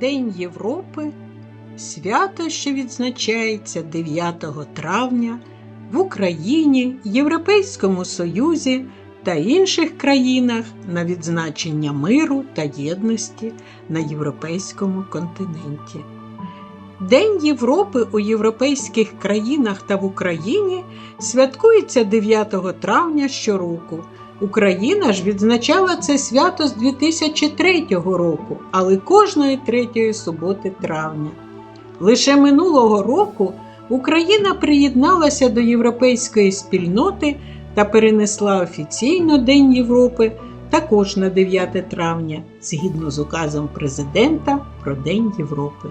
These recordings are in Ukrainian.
День Європи свято, що відзначається 9 травня в Україні, Європейському Союзі та інших країнах на відзначення миру та єдності на європейському континенті. День Європи у європейських країнах та в Україні святкується 9 травня щороку. Україна ж відзначала це свято з 2003 року, але кожної третьої суботи травня. Лише минулого року Україна приєдналася до європейської спільноти та перенесла офіційно День Європи також на 9 травня, згідно з указом президента про День Європи.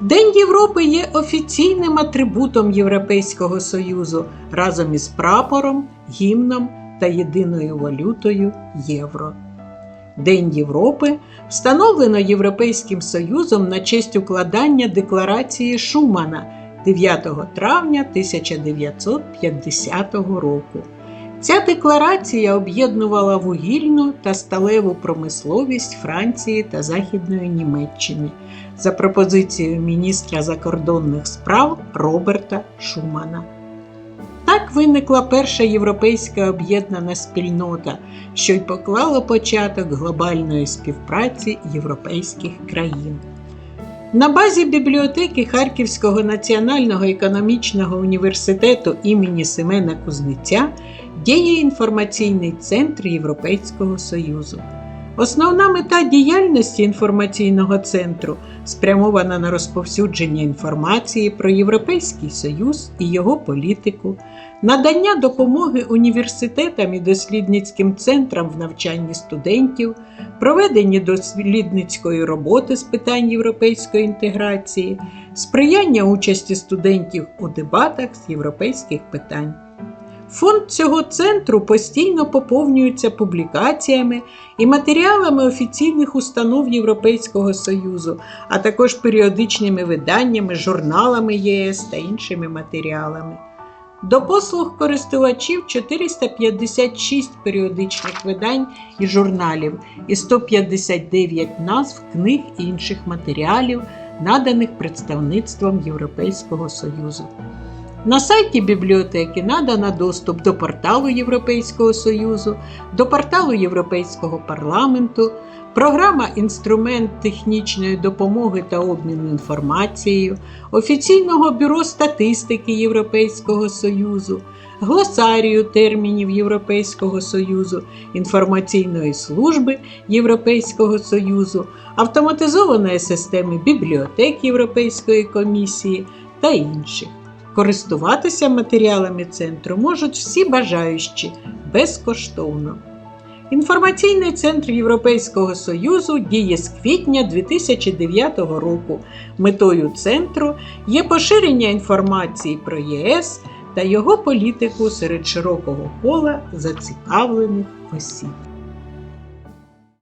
День Європи є офіційним атрибутом Європейського Союзу разом із прапором, гімном та єдиною валютою євро. День Європи встановлено Європейським Союзом на честь укладання декларації Шумана 9 травня 1950 року. Ця декларація об'єднувала вугільну та сталеву промисловість Франції та Західної Німеччини за пропозицією міністра закордонних справ Роберта Шумана. Так виникла перша європейська об'єднана спільнота, що й поклала початок глобальної співпраці європейських країн. На базі бібліотеки Харківського національного економічного університету імені Семена Кузниця діє інформаційний центр Європейського Союзу. Основна мета діяльності інформаційного центру спрямована на розповсюдження інформації про Європейський Союз і його політику, надання допомоги університетам і дослідницьким центрам в навчанні студентів, проведення дослідницької роботи з питань європейської інтеграції, сприяння участі студентів у дебатах з європейських питань. Фонд цього центру постійно поповнюється публікаціями і матеріалами офіційних установ Європейського Союзу, а також періодичними виданнями, журналами єС та іншими матеріалами. До послуг користувачів 456 періодичних видань і журналів і 159 назв книг і інших матеріалів, наданих представництвом Європейського Союзу. На сайті бібліотеки надано доступ до порталу Європейського Союзу, до порталу Європейського парламенту, програма Інструмент технічної допомоги та обміну інформацією, офіційного бюро статистики Європейського Союзу, глосарію термінів Європейського Союзу, інформаційної служби Європейського Союзу, автоматизованої системи бібліотек Європейської комісії та інших. Користуватися матеріалами центру можуть всі бажаючі безкоштовно. Інформаційний центр Європейського Союзу діє з квітня 2009 року. Метою центру є поширення інформації про ЄС та його політику серед широкого кола зацікавлених осіб.